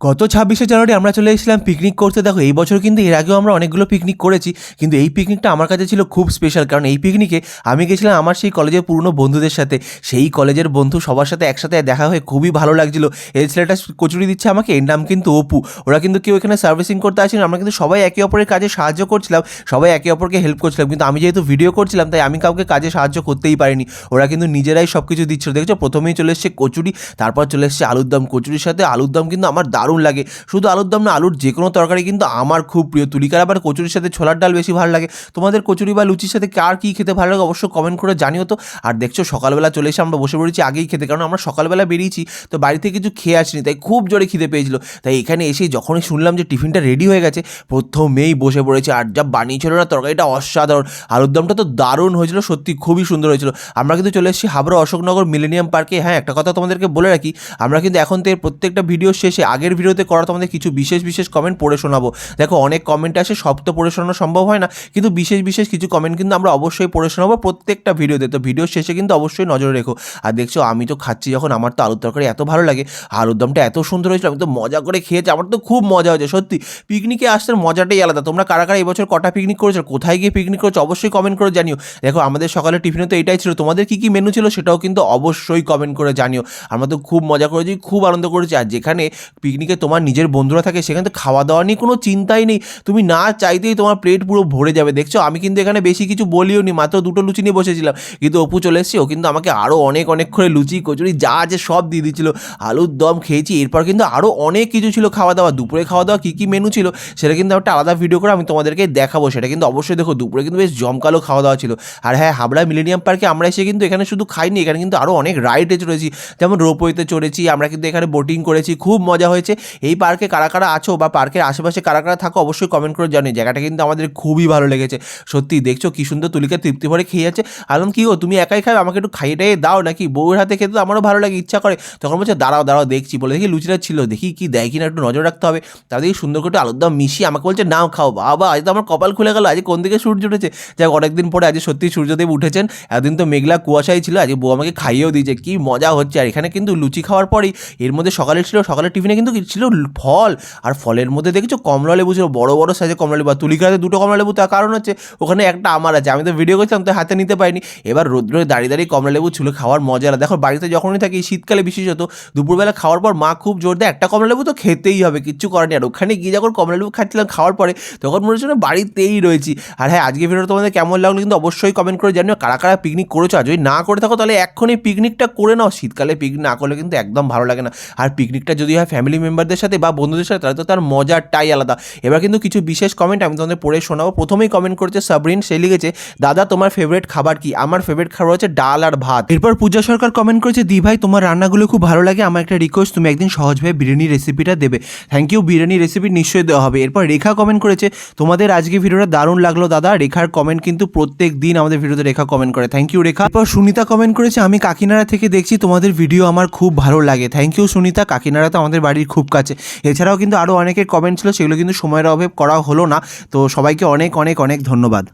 গত ছাব্বিশে জানুয়ারি আমরা চলে এসেছিলাম পিকনিক করতে। দেখো, এই বছর কিন্তু এর আগেও আমরা অনেকগুলো পিকনিক করেছি, কিন্তু এই পিকনিকটা আমার কাছে ছিল খুব স্পেশাল কারণ এই পিকনিকে আমি গেছিলাম আমার সেই কলেজের পুরনো বন্ধুদের সাথে। সেই কলেজের বন্ধু সবার সাথে একসাথে দেখা হয়ে খুবই ভালো লাগছিল। এই ছেলেটা কচুরি দিচ্ছে আমাকে, এর নাম কিন্তু অপু। ওরা কিন্তু কেউ এখানে সার্ভিসিং করতে আসেনি, আমরা কিন্তু সবাই একে অপরের কাজে সাহায্য করছিলাম, সবাই একে অপরকে হেল্প করছিলাম। কিন্তু আমি যেহেতু ভিডিও করছিলাম, তাই আমি কাউকে কাজে সাহায্য করতেই পারিনি। ওরা কিন্তু নিজেরাই সব কিছু দিচ্ছিল। দেখছ? প্রথমেই চলে এসছে কচুরি, তারপর চলে এসছে আলুর দম কচুরির সাথে আলুর দম কিন্তু আমার দারুণ লাগে। শুধু আলুর দম না, আলুর যে কোনো তরকারি কিন্তু আমার খুব প্রিয়। তুলিকার আবার কচুরির সাথে ছোলার ডাল বেশি ভালো লাগে। তোমাদের কচুরি বা লুচির সাথে কার কী খেতে ভালো লাগে অবশ্যই কমেন্ট করে জানিও তো। আর দেখছ সকালবেলা চলে এসে আমরা বসে পড়েছি আগেই খেতে, কারণ আমরা সকালবেলা বেরিয়েছি, তো বাড়ি থেকে কিছু খেয়ে আসিনি, তাই খুব জোরে খিদে পেয়েছিল। তাই এখানে এসে যখনই শুনলাম যে টিফিনটা রেডি হয়ে গেছে, প্রথমেই বসে পড়েছি। আর যা বানিয়েছিল না, তরকারিটা অসাধারণ। আলুর দমটা তো দারুণ হয়েছিল, সত্যি খুবই সুন্দর হয়েছিল। আমরা কিন্তু চলে এসেছি হাবড়া অশোকনগর মিলেনিয়াম পার্কে হ্যাঁ একটা কথা তোমাদেরকে বলে রাখি, আমরা কিন্তু এখন থেকে প্রত্যেকটা ভিডিও শেষে আগের ভিডিওতে করা তোমাদের কিছু বিশেষ বিশেষ কমেন্ট পড়ে শোনাবো। দেখো, অনেক কমেন্ট আসে, সব তো পড়ে শোনানো সম্ভব হয় না, কিন্তু বিশেষ বিশেষ কিছু কমেন্ট কিন্তু আমরা অবশ্যই পড়ে শোনাবো প্রত্যেকটা ভিডিওতে। তো ভিডিও শেষে কিন্তু অবশ্যই নজরে রেখো। আর দেখছ, আমি তো খাচ্ছি যখন, আমার তো আলুর তরকারি এত ভালো লাগে, আলুর দমটা এত সুন্দর হয়েছিল, আমি তো মজা করে খেয়েছি, আমার তো খুব মজা হয়েছে, সত্যি। পিকনিকে আসতে মজাটাই আলাদা, তোমরা কারা কারা এবছর কটা পিকনিক করেছ, কোথায় গিয়ে পিকনিক করেছ, অবশ্যই কমেন্ট করে জানিও। দেখো, আমাদের সকালে টিফিনে তো এটাই ছিল, তোমাদের কী কী মেনু ছিল সেটাও কিন্তু অবশ্যই কমেন্ট করে জানিও। আমরা তো খুব মজা করেছি, খুব আনন্দ করেছি, আর যেখানে পিকনিকে তোমার নিজের বন্ধুরা থাকে, সেখানে তো খাওয়া দাওয়া নিয়ে কোনো চিন্তাই নেই। তুমি না চাইতেই তোমার প্লেট পুরো ভরে যাবে। দেখছ? আমি কিন্তু এখানে বেশি কিছু বলিও নি, মাত্র দুটো লুচি নিয়ে বসেছিলাম। কিন্তু অপু চলে এসেছে, ও কিন্তু আমাকে আরও অনেক অনেক করে লুচি, কচুরি, যা আছে সব দিয়ে দিচ্ছিল। আলুর দম খেয়েছি, এরপর কিন্তু আরও অনেক কিছু ছিল খাওয়া দাওয়া দুপুরে খাওয়া দাওয়া কী কী মেনু ছিল, সেটা কিন্তু একটা আলাদা ভিডিও করে আমি তোমাদেরকে দেখাবো। সেটা কিন্তু অবশ্যই দেখো, দুপুরে কিন্তু বেশ জমকালো খাওয়া দাওয়া ছিল। আর হ্যাঁ হাবড়া মিলেনিয়াম পার্কে আমরা এসে কিন্তু এখানে শুধু খাইনি, এখানে কিন্তু আরও অনেক রাইডে চড়েছি। যেমন রোপওয়েতে চড়েছি, আমরা কিন্তু এখানে বোটিং করেছি, খুব মজা হয়েছে। এই পার্কে কারা কারা আছো বা পার্কের আশেপাশে কারা কারা থাকো অবশ্যই কমেন্ট করে জানি জায়গাটা কিন্তু আমাদের খুবই ভালো লেগেছে। সত্যি, দেখছ কি সুন্দর তুলিকা তৃপ্তি ভরে খেয়ে যাচ্ছে। আলম, কি গো, তুমি একাই খাবে? আমাকে একটু খাইয়ে টাইয়ে দাও নাকি? বউয়ের হাতে খেতে তো আমারও ভালো লাগে, ইচ্ছা করে। তখন বলছে, দাঁড়াও দাঁড়াও, দেখছি। বলে দেখি লুচিটা ছিল। দেখি কি দেয় কিনা একটু নজর রাখতে হবে। তাদের সুন্দর করে একটু আলুর দম মিশিয়ে আমাকে বলছে, নাও খাও। বাবা, আজ তো আমার কপাল খুলে গেল। আজ কোন দিকে সূর্য উঠেছে? যাই অনেকদিন পরে আজ সত্যি সূর্যদেব উঠেছেন। এতদিন তো মেঘলা কুয়াশাই ছিল, আজ বউ আমাকে খাইয়েও দিয়েছে। কি মজা হচ্ছে। আর এখানে কিন্তু লুচি খাওয়ার পরেই এর মধ্যে সকালে ছিল সকালের টিফিনে কিন্তু ছিল ফল। আর ফলের মধ্যে দেখেছ কমলা লেবু ছিল, বড় বড় সাইজে কমলা লেবু। আর তুলিকাতে দুটো কমলা লেবু, তার কারণ হচ্ছে ওখানে একটা আমার আছে। আমি তো ভিডিও করছিলাম, তো হাতে নিতে পারিনি। এবার রোদ্রে দাঁড়িয়ে দাঁড়িয়ে কমলা লেবু ছিল, খাওয়ার মজা দেখো, বাড়িতে যখনই থাকি শীতকালে বিশেষত দুপুরবেলা খাওয়ার পর মা খুব জোর দেয়, একটা কমলা লেবু তো খেতেই হবে, কিচ্ছু করার নেই। আর ওখানে গিয়ে যখন কমলা লেবু খাচ্ছিলাম খাওয়ার পরে, তখন মনে হচ্ছে বাড়িতেই রয়েছি। আর হ্যাঁ আজকে ভিডিওটা তোমাদের কেমন লাগল কিন্তু অবশ্যই কমেন্ট করে জানিও। কারা কারা পিকনিক করেছ? আর যদি না করে থাকো, তাহলে এক্ষুনি পিকনিকটা করে নাও। শীতকালে পিকনিক না করলে কিন্তু একদম ভালো লাগে না। আর পিকনিকটা যদি হয় ফ্যামিলি মেম্বারদের সাথে বা বন্ধুদের সাথে, তাহলে তো তার মজাটাই আলাদা। এবার কিন্তু কিছু বিশেষ কমেন্ট আমি তোমাদের পড়ে শোনাবো। প্রথমেই কমেন্ট করেছে সাবরিন সে লিখেছে, দাদা, তোমার ফেভারিট খাবার কি? আমার ফেভারিট খাবার হচ্ছে ডাল আর ভাত। এরপর পূজা সরকার কমেন্ট করেছে, দি ভাই, তোমার রান্নাগুলো খুব ভালো লাগে, আমার একটা রিকোয়েস্ট তুমি একদিন সহজভাবে বিরিয়ানি রেসিপিটা দেবে। থ্যাংক ইউ বিরিয়ানি রেসিপি নিশ্চয়ই দেওয়া হবে। এরপর রেখা কমেন্ট করেছে, তোমাদের আজকে ভিডিওটা দারুণ লাগল দাদা। রেখার কমেন্ট কিন্তু প্রত্যেক দিন আমাদের ভিডিওতে রেখা কমেন্ট করে। Thank you Rekha. এরপর সুনিতা কমেন্ট করেছে, আমি কাকিনাড়া থেকে দেখছি, তোমাদের ভিডিও আমার খুব ভালো লাগে। Thank you Sunita. কাকিনাড়া তো আমাদের বাড়ির খুব কাছে। এছাড়াও কিন্তু আরও অনেকের কমেন্ট ছিল, সেগুলো কিন্তু সময়ের অভাব করা হলো না। তো সবাইকে অনেক অনেক অনেক ধন্যবাদ।